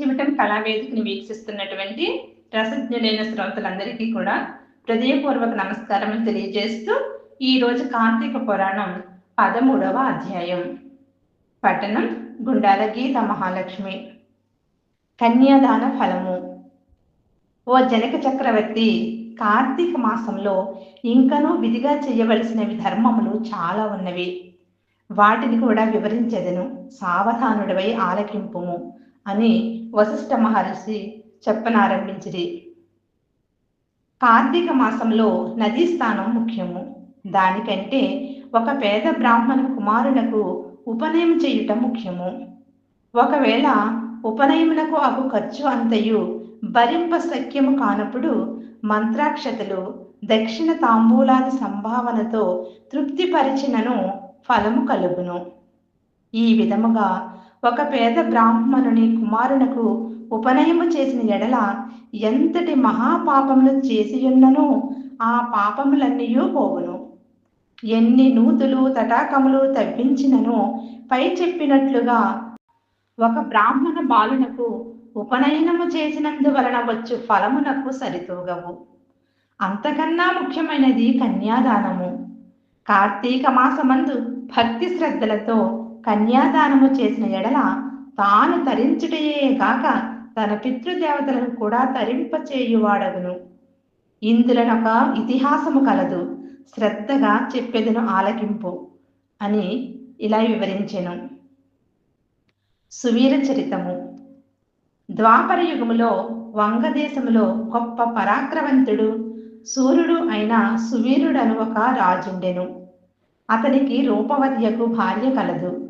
చిమటం కళావేదికని వీక్షిస్తున్నటువంటి రసజ్ఞులైన శ్రోతలందరికీ కూడా హృదయపూర్వక నమస్కారం తెలియజేస్తూ ఈ రోజు కార్తీక పురాణం పదమూడవ అధ్యాయం. పట్టణం గుండాల గీత మహాలక్ష్మి. కన్యాదాన ఫలము. ఓ జనక చక్రవర్తి కార్తీక మాసంలో ఇంకనూ విధిగా చేయవలసినవి ధర్మములు చాలా ఉన్నవి. వాటిని కూడా వివరించెదను. సావధానుడివై ఆలకింపుము అని వశిష్ఠ మహర్షి చెప్పనారంభించిరి. కార్తీక మాసంలో నదీ స్థానం ముఖ్యము. దానికంటే ఒక పేద బ్రాహ్మణ కుమారునకు ఉపనయనం చేయుట ముఖ్యము. ఒకవేళ ఉపనయమునకు అగు ఖర్చు అంతయు భరింప సఖ్యము కానప్పుడు మంత్రాక్షతలు దక్షిణ తాంబూలాది సంభావనతో తృప్తిపరిచినను ఫలము కలుగును. ఈ విధముగా ఒక పేద బ్రాహ్మణుని కుమారునకు ఉపనయము చేసిన ఎడల ఎంతటి మహాపాపములు చేసియున్ననో ఆ పాపములన్నయూ పోవును. ఎన్ని నూతులు తటాకములు తవ్వించినను పై చెప్పినట్లుగా ఒక బ్రాహ్మణ బాలునకు ఉపనయనము చేసినందువలన వచ్చు ఫలమునకు సరితూగవు. అంతకన్నా ముఖ్యమైనది కన్యాదానము. కార్తీక మాసమందు భక్తి శ్రద్ధలతో కన్యాదానము చేసిన ఎడల తాను తరించుటయే గాక తన పితృదేవతలను కూడా తరింపచేయువాడగును. ఇందులనొక ఇతిహాసము కలదు శ్రద్ధగా చెప్పేదను ఆలకింపు అని ఇలా వివరించెను. సువీర చరితము. ద్వాపర యుగములో వంగదేశములో గొప్ప పరాక్రవంతుడు సూర్యుడు అయిన సువీరుడను ఒక రాజుండెను. అతనికి రూపవతియకు భార్య కలదు.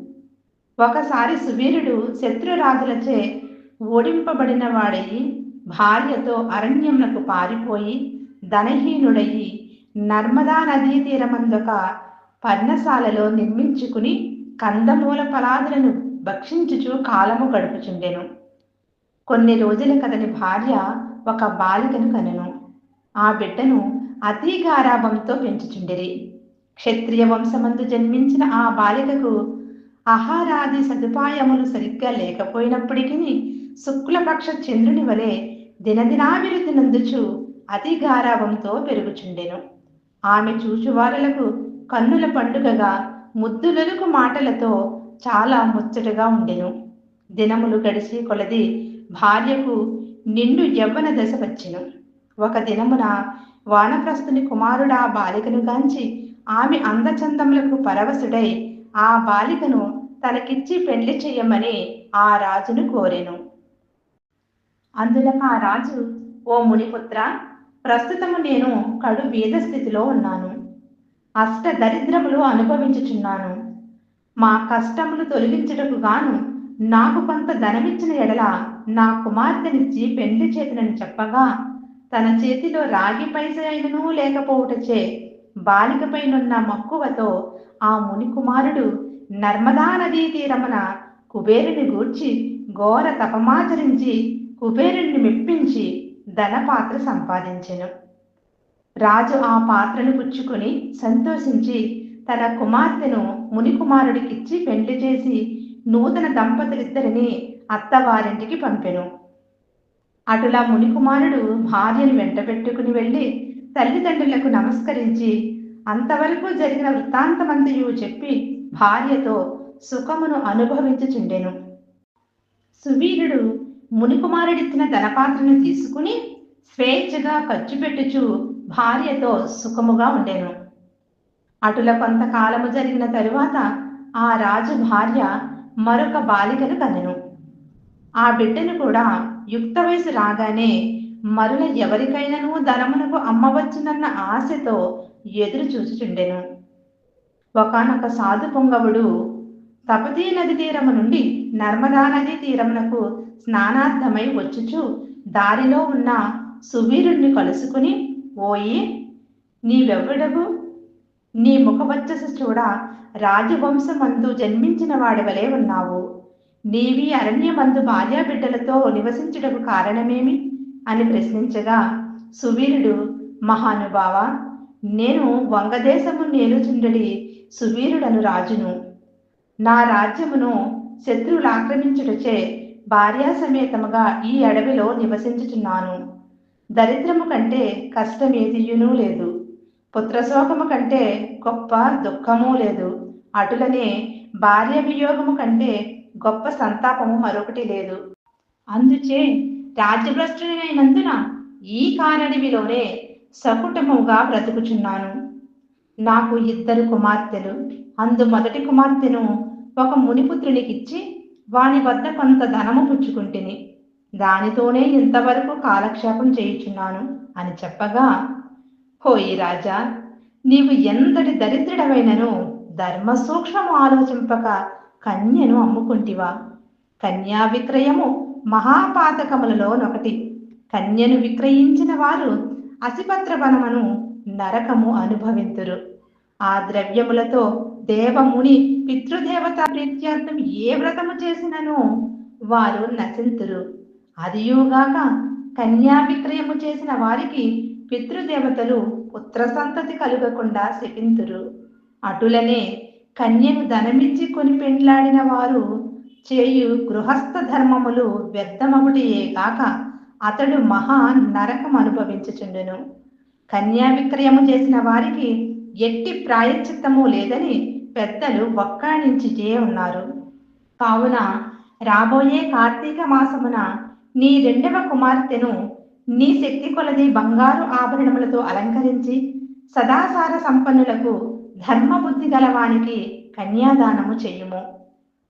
ఒకసారి సువీరుడు శత్రురాజులచే ఓడింపబడిన వాడయి భార్యతో అరణ్యములకు పారిపోయి ధనహీనుడయి నర్మదా నదీ తీరమందొక పర్ణశాలలో నిర్మించుకుని కందమూల ఫలాదులను భక్షించుచు కాలము గడుపుచుండెను. కొన్ని రోజుల కథని భార్య ఒక బాలికను కనెను. ఆ బిడ్డను అతిగారాభంతో పెంచుచుండిరి. క్షత్రియ వంశమందు జన్మించిన ఆ బాలికకు ఆహారాది సదుపాయములు సరిగ్గా లేకపోయినప్పటికీ శుక్లపక్ష చంద్రుని వలె దినదినాభివృద్ధి నందుచు అతి గారాభంతో పెరుగుచుండెను. ఆమె చూచువారలకు కన్నుల పండుగగా ముద్దులకు మాటలతో చాలా ముచ్చటగా ఉండెను. దినములు గడిచి కొలది భార్యకు నిండు యవ్వన దశ వచ్చెను. ఒక దినమున వానప్రస్తుని కుమారుడు ఆ బాలికను గాంచి ఆమె అందచందములకు పరవశుడై ఆ బాలికను తనకిచ్చి పెళ్ళి చెయ్యమని ఆ రాజును కోరెను. అందులకు ఆ రాజు ఓ మునిపుత్ర ప్రస్తుతము నేను కడు బీద స్థితిలో ఉన్నాను. అష్ట దరిద్రములు అనుభవించుచున్నాను. మా కష్టములు తొలగించుటకు గాను నాకు కొంత ధనమిచ్చిన ఎడల నా కుమార్తెనిచ్చి పెళ్ళి చేతినని చెప్పగా తన చేతిలో రాగి పైస అయినను లేకపోవుటచే బాలికపైనున్న మక్కువతో ఆ ముని కుమారుడు నర్మదా నదీ తీరమున కుబేరుని గూర్చి ఘోర తపమాచరించి కుబేరుణ్ణి మెప్పించి ధనపాత్ర సంపాదించెను. రాజు ఆ పాత్రను పుచ్చుకొని సంతోషించి తన కుమార్తెను మునికుమారుడికిచ్చి పెళ్ళి చేసి నూతన దంపతులిద్దరిని అత్తవారింటికి పంపెను. అటులా మునికుమారుడు భార్యను వెంటబెట్టుకుని వెళ్ళి తల్లిదండ్రులకు నమస్కరించి అంతవరకు జరిగిన వృత్తాంతమంతయు చెప్పి భార్యతో సుఖమును అనుభవించుచుండెను. సువీరుడు మునికుమారుడిచ్చిన ధనపాత్రను తీసుకుని స్వేచ్ఛగా ఖర్చు పెట్టుచు భార్యతో సుఖముగా ఉండెను. అటుల కొంతకాలము జరిగిన తరువాత ఆ రాజు భార్య మరొక బాలికను కనెను ఆ బిడ్డను కూడా యుక్త వయసు రాగానే మరుల ఎవరికైనాను ధనమునకు అమ్మవచ్చునన్న ఆశతో ఎదురు చూచుచుండెను ఒకనొక సాధు పొంగవుడు తపతీ నది తీరము నుండి నర్మదా నది తీరమునకు స్నానార్థమై వచ్చుచు. దారిలో ఉన్న సువీరుణ్ణి కలుసుకుని ఓయి నీవెవ్వడవు? నీ ముఖవచ్చసు చూడ రాజవంశమందు జన్మించిన వాడివలే ఉన్నావు. నీవి అరణ్యమందు భార్యాబిడ్డలతో నివసించుటకు కారణమేమి? అని ప్రశ్నించగా సువీరుడు మహానుభావ నేను వంగదేశము నేలుచుండడి సువీరుడను రాజును. నా రాజ్యమును శత్రువులు ఆక్రమించుటచే భార్యా సమేతముగా ఈ అడవిలో నివసించుచున్నాను. దరిద్రము కంటే కష్టమేదియునూ లేదు. పుత్రశోకము కంటే గొప్ప దుఃఖము లేదు. అటులనే భార్య వియోగము కంటే గొప్ప సంతాపము మరొకటి లేదు. అందుచే రాజ్యభ్రష్టుడైనందున ఈ కారడవిలోనే సకుటుంబముగా బ్రతుకుచున్నాను. నాకు ఇద్దరు కుమార్తెలు అందు మొదటి కుమార్తెను ఒక మునిపుత్రునికిచ్చి వాని వద్ద కొంత ధనము పుచ్చుకుంటుని. దానితోనే ఇంతవరకు కాలక్షేపం చేయుచున్నాను అని చెప్పగా హోయి రాజా నీవు ఎంతటి దరిద్రుడవైనను ధర్మ సూక్ష్మము ఆలోచింపక కన్యను అమ్ముకుంటివా? కన్యా విక్రయము మహాపాతకములలోనొకటి కన్యను విక్రయించిన వారు అసిపత్ర వనమును నరకము అనుభవింతురు. ఆ ద్రవ్యములతో దేవముని పితృదేవత ప్రీత్యార్థం ఏ వ్రతము చేసినను వారు నశింతురు. అదియుగాక కన్యా విక్రయము చేసిన వారికి పితృదేవతలు పుత్ర సంతతి కలుగకుండా శపింతురు. అటులనే కన్యను ధనమిచ్చి కొని పెండ్లాడిన వారు చేయు గృహస్థ ధర్మములు వ్యర్థమగుటియే గాక అతడు మహా నరకం అనుభవించుచుండును. కన్యా విక్రయము చేసిన వారికి ఎట్టి ప్రాయశ్చిత్తము లేదని పెద్దలు వక్కాణించితే ఉన్నారు. కావున రాబోయే కార్తీక మాసమున నీ రెండవ కుమార్తెను నీ శక్తి కొలది బంగారు ఆభరణములతో అలంకరించి సదాసార సంపన్నులకు ధర్మబుద్ధి గలవానికి కన్యాదానము చేయుము.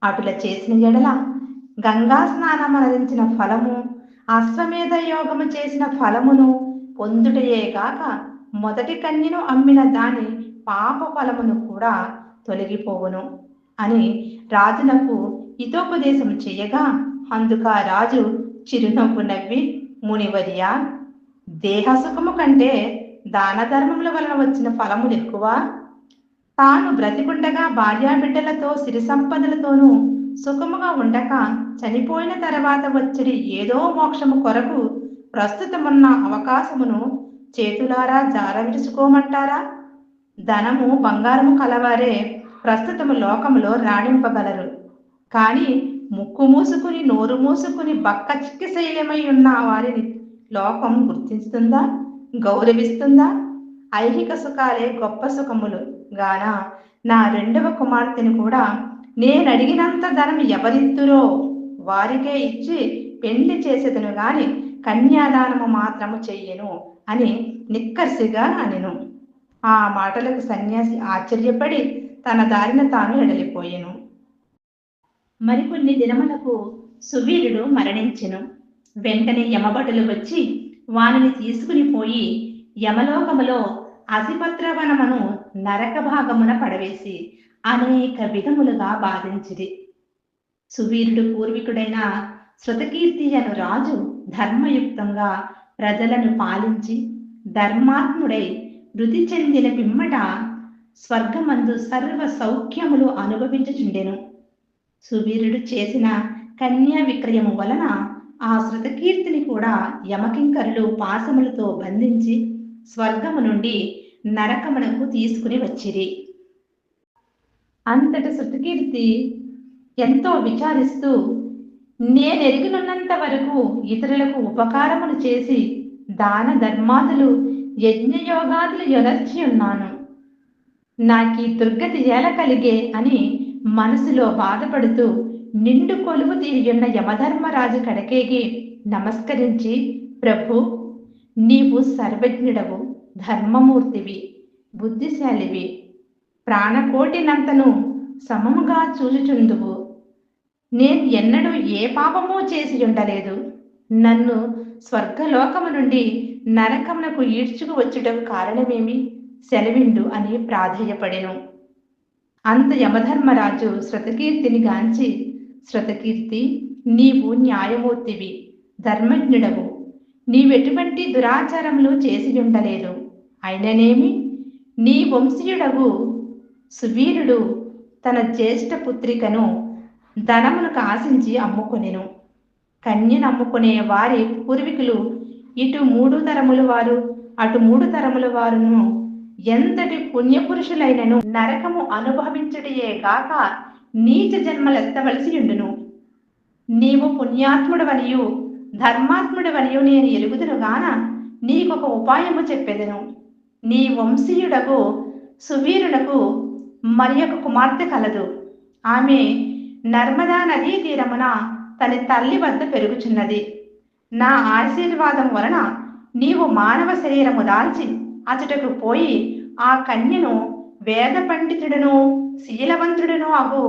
అటుల చేసిన ఎడల గంగా స్నానమనరించిన ఫలము అశ్వమేధ యోగము చేసిన ఫలమును పొందుటయే కాక మొదటి కన్యను అమ్మిన దాని పాప ఫలమును కూడా తొలగిపోవును అని రాజునకు హితోపదేశం చేయగా అందుక రాజు చిరునవ్వు నవ్వి మునివర్య దేహసుఖము కంటే దాన ధర్మముల వలన వచ్చిన ఫలములు ఎక్కువ. తాను బ్రతికుండగా భార్యాబిడ్డలతో సిరి సంపదలతోనూ సుఖముగా ఉండక చనిపోయిన తర్వాత వచ్చడి ఏదో మోక్షము కొరకు ప్రస్తుతమున్న అవకాశమును చేతులారా జారవిడుచుకోమంటారా ధనము బంగారము కలవారే ప్రస్తుతము లోకములో రాణింపగలరు కానీ ముక్కు మూసుకుని నోరు మూసుకుని బక్క చిక్కిశైలమై ఉన్న వారిని లోకం గుర్తిస్తుందా? గౌరవిస్తుందా? ఐహిక సుఖాలే గొప్ప సుఖములు. గాన నా రెండవ కుమార్తెను కూడా నేను అడిగినంత ధనం ఎవరిత్తురో వారికే ఇచ్చి పెళ్ళి చేసేదను గాని కన్యాదానము మాత్రము చెయ్యను అని నిక్కర్సిగా అనెను. ఆ మాటలకు సన్యాసి ఆశ్చర్యపడి తన దారిన తాను ఎడలిపోయెను. మరికొన్ని దినములకు సువీరుడు మరణించెను. వెంటనే యమభటులు వచ్చి వానిని తీసుకుని పోయి యమలోకములో అసిపత్రవనమును నరక భాగమున పడవేసి అనేక విధములుగా బాధించిరి. సువీరుడు పూర్వీకుడైన శృతకీర్తి అను రాజు ధర్మయుక్తంగా ప్రజలను పాలించి ధర్మాత్ముడై వృద్ధి చెందిన పిమ్మట స్వర్గమందు సర్వ సౌఖ్యములు అనుభవించుచుండెను. సువీరుడు చేసిన కన్యా విక్రయము వలన ఆ శృతకీర్తిని కూడా యమకింకరులు పాశములతో బంధించి స్వర్గము నుండి నరకమునకు తీసుకుని వచ్చిరి. అంతటి శృతికీర్తి ఎంతో విచారిస్తూ నేనెరిగినున్నంత వరకు ఇతరులకు ఉపకారములు చేసి దాన ధర్మాదులు యజ్ఞయోగాదులు యొనర్చి ఉన్నాను. నాకీ దుర్గతి ఎలా కలిగే అని మనసులో బాధపడుతూ నిండు కొలువు తీరియున్న యమధర్మరాజు కడకేగి నమస్కరించి ప్రభు నీవు సర్వజ్ఞుడవు ధర్మమూర్తివి బుద్ధిశాలివి ప్రాణకోటినంతను సమముగా చూచుచుందువు. నేను ఎన్నడూ ఏ పాపమూ చేసి ఉండలేదు నన్ను స్వర్గలోకము నుండి నరకమునకు ఈడ్చుకు వచ్చుటకు కారణమేమి? సెలవిండు అని ప్రాధేయపడెను. అంత యమధర్మరాజు శృతకీర్తిని గాంచి శృతకీర్తి నీవు న్యాయమూర్తివి ధర్మజ్ఞుడవు. నీవెటువంటి దురాచారములు చేసి ఉండలేదు అయిననేమి? నీ వంశీయుడవు సువీరుడు తన జ్యేష్ఠ పుత్రికను ధనములకు ఆశించి అమ్ముకొనెను. కన్యను అమ్ముకునే వారి పూర్వీకులు ఇటు మూడు తరముల వారు అటు మూడు తరముల వారును ఎంతటి పుణ్యపురుషులైనను నరకము అనుభవించుటయే గాక నీచ జన్మలెత్తవలసి ఉండును. నీవు పుణ్యాత్ముడవనియు ధర్మాత్ముడవనియు నేను ఎరుగుదును గాన నీకొక ఉపాయము చెప్పెదను. నీ వంశీయుడకు సువీరులకు మరి ఒక కుమార్తె కలదు. ఆమె నర్మదా నదీ తీరమున తన తల్లి వద్ద పెరుగుచున్నది. నా ఆశీర్వాదం వలన నీవు మానవ శరీరము దాల్చి అతటకు పోయి ఆ కన్యను వేద పండితుడును శీలవంతుడును అగు.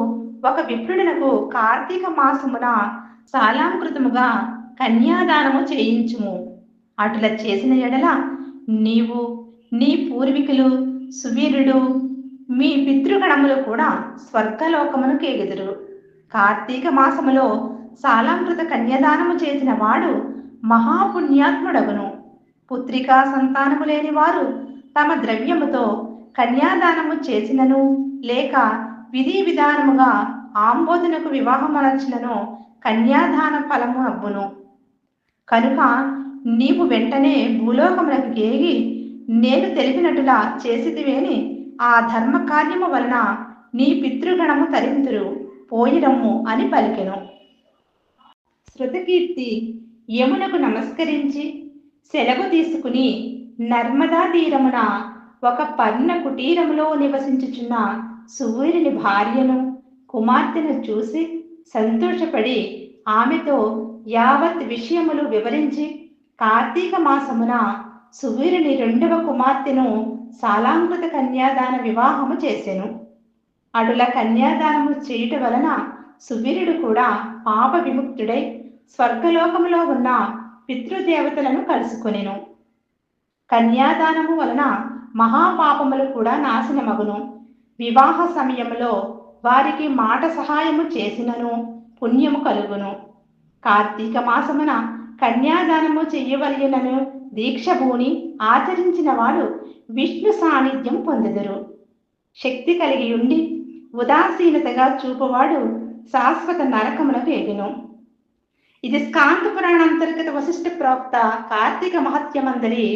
ఒక విప్రుడునకు కార్తీక మాసమున సాలాంకృతముగా కన్యాదానము చేయించుము. అటుల చేసిన ఎడల నీవు నీ పూర్వీకులు సువీరుడు మీ పితృగణములు కూడా స్వర్గలోకమును కేగుదురు కార్తీక మాసములో సాలాంకృత కన్యాదానము చేసిన వాడు మహాపుణ్యాత్ముడగును. పుత్రికా సంతానము లేని వారు తమ ద్రవ్యముతో కన్యాదానము చేసినను లేక విధి విధానముగా ఆంబోధనకు వివాహమనర్చినను కన్యాదాన ఫలము అబ్బును. కనుక నీవు వెంటనే భూలోకములకు గేగి నేను తెలిపినట్టులా చేసిదివేని ఆ ధర్మ కార్యము వలన నీ పితృగణము తరింతురు పోయిరమ్ము అని పలికెను. శృతకీర్తి యమునకు నమస్కరించి సెలవు తీసుకుని నర్మదా తీరమున ఒక పర్ణ కుటీరములో నివసించుచున్న సూర్యుని భార్యను కుమార్తెను చూసి సంతోషపడి ఆమెతో యావత్ విషయములు వివరించి కార్తీక మాసమున సూర్యుని రెండవ కుమార్తెను సాలాంకృత కన్యాదాన వివాహము చేసెను. అటుల కన్యాదానము చేయుట వలన సువీరుడు కూడా పాప విముక్తుడై స్వర్గలోకములో ఉన్న పితృదేవతలను కలుసుకొనెను. కన్యాదానము వలన మహాపాపములు కూడా నాశనమగును. వివాహ సమయంలో వారికి మాట సహాయము చేసినను పుణ్యము కలుగును. కార్తీక మాసమున కన్యాదానము చెయ్యవలయనను దీక్షభూని ఆచరించిన వాడు విష్ణు సాన్నిధ్యం పొందెదరు. శక్తి కలిగి ఉండి ఉదాసీనతగా చూపువాడు శాశ్వత నరకములకు ఎగును. ఇది స్కాంత పురాణ అంతర్గత వశిష్ఠ ప్రాప్త కార్తీక మహత్యమందరి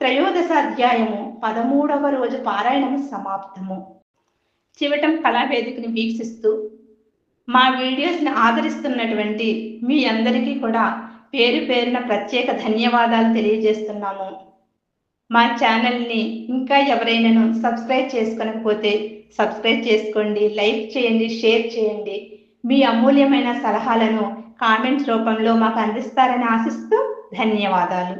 త్రయోదశ అధ్యాయము పదమూడవ రోజు పారాయణము సమాప్తము. చివటం కళావేదికని వీక్షిస్తూ మా వీడియోస్ని ఆదరిస్తున్నటువంటి మీ అందరికీ కూడా పేరు పేరున ప్రత్యేక ధన్యవాదాలు తెలియజేస్తున్నాము. మా ఛానల్ని ఇంకా ఎవరైనాను సబ్స్క్రైబ్ చేసుకోకపోతే సబ్స్క్రైబ్ చేసుకోండి లైక్ చేయండి షేర్ చేయండి. మీ అమూల్యమైన సలహాలను కామెంట్స్ రూపంలో మాకు అందిస్తారని ఆశిస్తూ ధన్యవాదాలు.